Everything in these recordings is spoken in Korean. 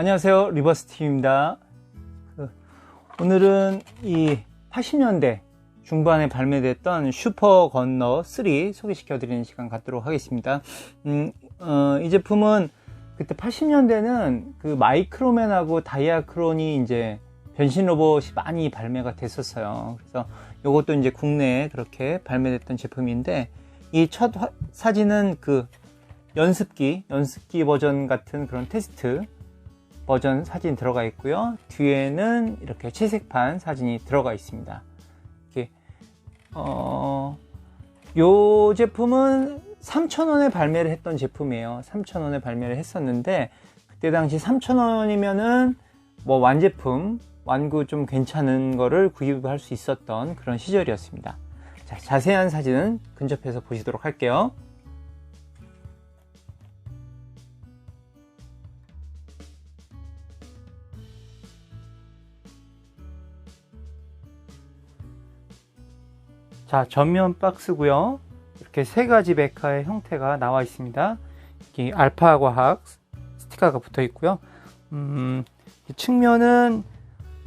안녕하세요. 리버스팀입니다. 그, 오늘은 이 80년대 중반에 발매됐던 슈퍼 건너 3 소개시켜 드리는 시간 갖도록 하겠습니다. 음, 어, 이 제품은 그때 80년대는 그 마이크로맨하고 다이아크론이 이제 변신 로봇이 많이 발매가 됐었어요. 그래서 이것도 이제 국내에 그렇게 발매됐던 제품인데 이 첫 사진은 그 연습기, 연습기 버전 같은 그런 테스트 버전 사진 들어가 있고요. 뒤에는 이렇게 채색판 사진이 들어가 있습니다. 이렇게 어, 요 제품은 3,000원에 발매를 했던 제품이에요. 3,000원에 발매를 했었는데 그때 당시 3,000원이면은 뭐 완제품, 완구 좀 괜찮은 거를 구입할 수 있었던 그런 시절이었습니다. 자, 자세한 사진은 근접해서 보시도록 할게요. 자, 전면 박스고요. 이렇게 세 가지 메카의 형태가 나와 있습니다. 여기 알파 과학 스티커가 붙어 있고요. 음, 측면은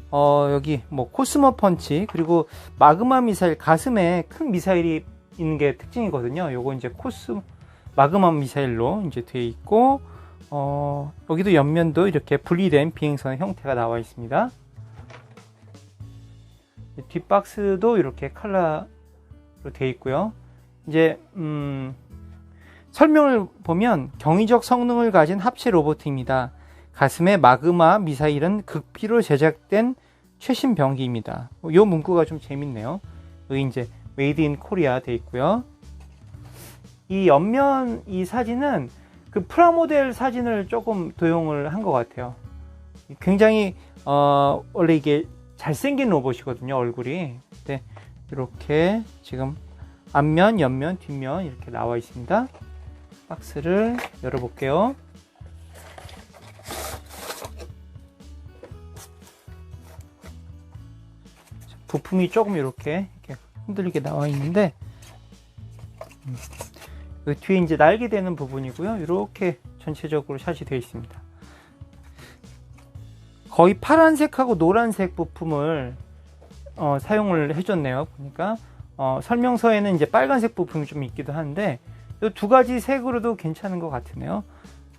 어, 여기 뭐 코스모 펀치 그리고 마그마 미사일 가슴에 큰 미사일이 있는 게 특징이거든요. 요거 이제 코스 마그마 미사일로 이제 되어 있고 어, 여기도 옆면도 이렇게 분리된 비행선 형태가 나와 있습니다. 뒷박스도 이렇게 칼라 되어 있고요. 이제 음, 설명을 보면 경이적 성능을 가진 합체 로봇입니다. 가슴에 마그마 미사일은 극비로 제작된 최신 병기입니다. 이 문구가 좀 재밌네요. 여기 이제 메이드 인 코리아 되어 있고요. 이 옆면 이 사진은 그 프라모델 사진을 조금 도용을 한 것 같아요. 굉장히 어, 원래 이게 잘생긴 로봇이거든요 얼굴이. 근데 이렇게 지금 앞면, 옆면, 뒷면 이렇게 나와 있습니다. 박스를 열어볼게요. 부품이 조금 이렇게, 이렇게 흔들리게 나와 있는데 그 뒤에 이제 날개 되는 부분이고요. 이렇게 전체적으로 샷이 되어 있습니다. 거의 파란색하고 노란색 부품을 어, 사용을 해줬네요. 보니까 어, 설명서에는 이제 빨간색 부품이 좀 있기도 한데 이 두 가지 색으로도 괜찮은 것 같으네요.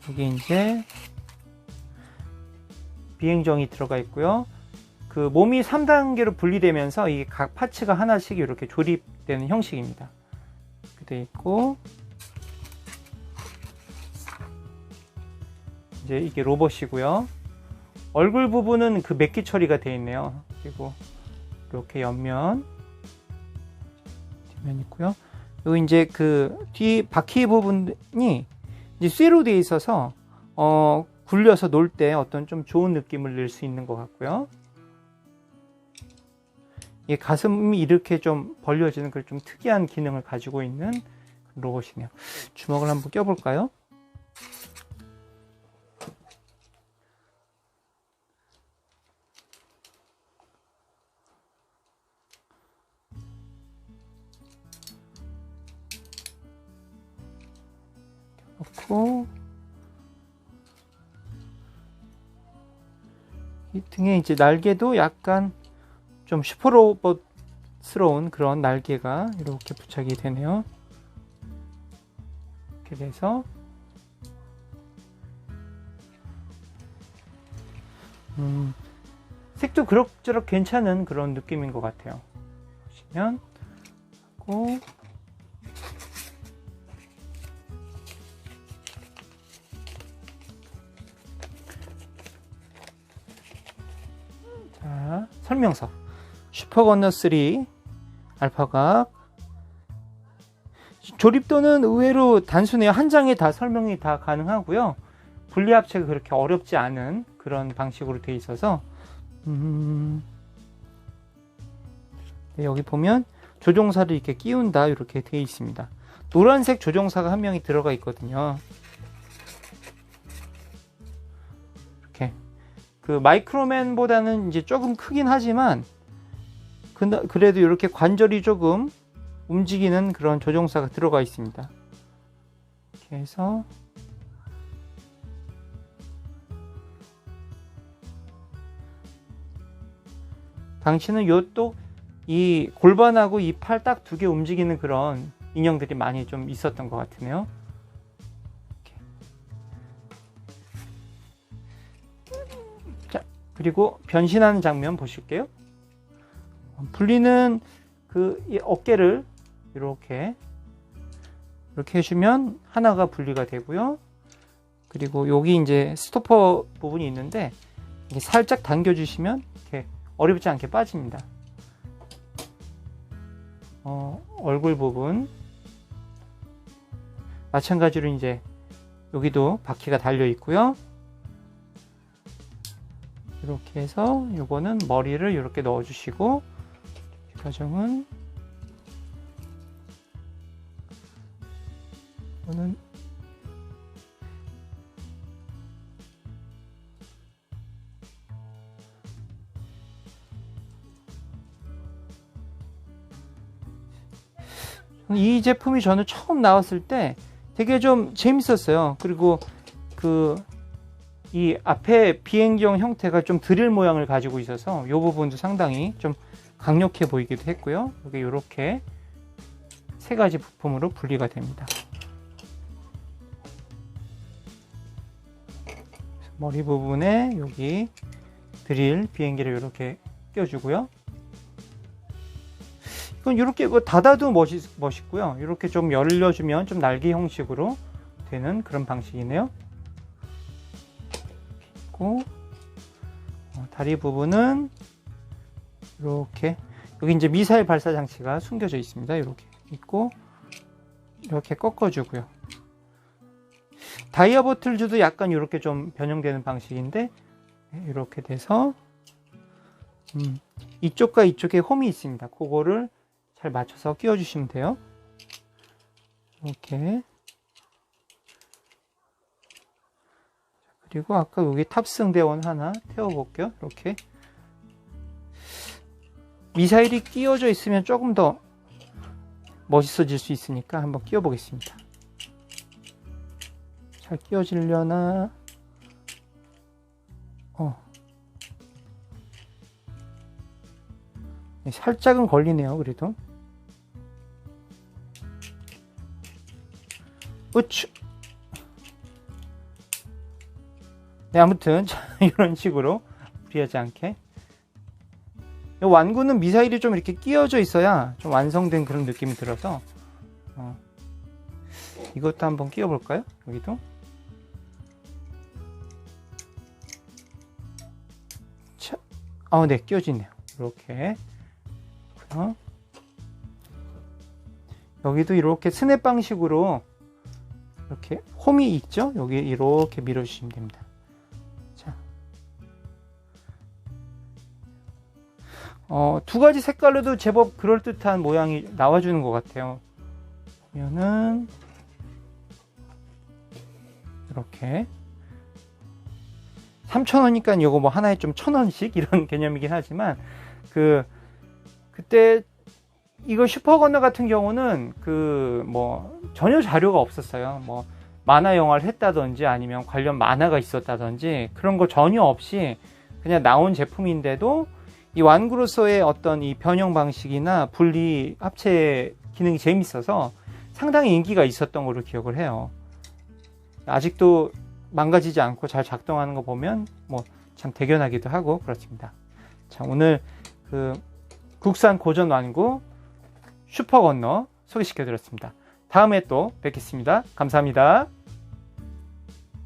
여기 이제 비행정이 들어가 있고요. 그 몸이 3단계로 분리되면서 이 각 파츠가 하나씩 이렇게 조립되는 형식입니다. 이렇게 돼 있고 이제 이게 로봇이고요. 얼굴 부분은 그 맥기 처리가 되어 있네요. 그리고 이렇게 옆면 뒷면 있고요. 요 이제 그 뒤 바퀴 부분이 이제 쇠로 되어 있어서 어 굴려서 놀 때 어떤 좀 좋은 느낌을 낼 수 있는 것 같고요. 이 가슴이 이렇게 좀 벌려지는 그 좀 특이한 기능을 가지고 있는 로봇이네요. 주먹을 한번 껴볼까요? 등에 이제 날개도 약간 좀 슈퍼로봇스러운 그런 날개가 이렇게 부착이 되네요. 이렇게 돼서 음, 색도 그럭저럭 괜찮은 그런 느낌인 것 같아요. 보시면 하고 자, 설명서. 슈퍼건너 3 알파각 조립도는 의외로 단순해요. 한 장에 다 설명이 다 가능하고요. 분리합체가 그렇게 어렵지 않은 그런 방식으로 되어 있어서 음... 네, 여기 보면 조종사를 이렇게 끼운다 이렇게 되어 있습니다. 노란색 조종사가 한 명이 들어가 있거든요. 그 마이크로맨보다는 이제 조금 크긴 하지만 그래도 이렇게 관절이 조금 움직이는 그런 조종사가 들어가 있습니다. 이렇게 해서 당신은 요또 이 골반하고 이 팔 딱 두 개 움직이는 그런 인형들이 많이 좀 있었던 것 같으네요. 그리고 변신하는 장면 보실게요. 분리는 그 어깨를 이렇게 이렇게 해주면 하나가 분리가 되고요. 그리고 여기 이제 스토퍼 부분이 있는데 살짝 당겨주시면 이렇게 어렵지 않게 빠집니다. 어, 얼굴 부분 마찬가지로 이제 여기도 바퀴가 달려 있고요. 이렇게 해서 요거는 머리를 이렇게 넣어 주시고 과정은 이거는 이 제품이 저는 처음 나왔을 때 되게 좀 재밌었어요. 그리고 그 이 앞에 비행경 형태가 좀 드릴 모양을 가지고 있어서 이 부분도 상당히 좀 강력해 보이기도 했고요. 여기 이렇게 세 가지 부품으로 분리가 됩니다. 머리 부분에 여기 드릴 비행기를 이렇게 껴주고요. 이건 이렇게 뭐 닫아도 멋있, 멋있고요. 이렇게 좀 열려주면 좀 날개 형식으로 되는 그런 방식이네요. 있고 어, 다리 부분은 이렇게 여기 이제 미사일 발사 장치가 숨겨져 있습니다. 이렇게 있고 이렇게 꺾어주고요. 다이아 버틀즈도 약간 이렇게 좀 변형되는 방식인데 이렇게 돼서 음, 이쪽과 이쪽에 홈이 있습니다. 그거를 잘 맞춰서 끼워 주시면 돼요. 이렇게 그리고 아까 여기 탑승 대원 하나 태워 볼게요. 이렇게 미사일이 끼워져 있으면 조금 더 멋있어질 수 있으니까 한번 끼워 보겠습니다. 잘 끼워지려나? 어. 살짝은 걸리네요, 그래도. 우추. 네, 아무튼 이런 식으로 무리하지 않게 완구는 미사일이 좀 이렇게 끼어져 있어야 좀 완성된 그런 느낌이 들어서 어, 이것도 한번 끼워 볼까요? 여기도 자, 어, 네, 끼워지네요. 이렇게 어? 여기도 이렇게 스냅 방식으로 이렇게 홈이 있죠? 여기 이렇게 밀어주시면 됩니다. 어, 두 가지 색깔로도 제법 그럴듯한 모양이 나와주는 것 같아요. 보면은 이렇게 3,000원이니까 이거 뭐 하나에 좀 1,000원씩 이런 개념이긴 하지만 그 그때 이거 슈퍼건너 같은 경우는 그 뭐 전혀 자료가 없었어요. 뭐 만화 영화를 했다든지 아니면 관련 만화가 있었다든지 그런 거 전혀 없이 그냥 나온 제품인데도 이 완구로서의 어떤 이 변형 방식이나 분리 합체 기능이 재밌어서 상당히 인기가 있었던 걸로 기억을 해요. 아직도 망가지지 않고 잘 작동하는 거 보면 뭐 참 대견하기도 하고 그렇습니다. 자, 오늘 그 국산 고전 완구 슈퍼 건너 소개시켜 드렸습니다. 다음에 또 뵙겠습니다. 감사합니다.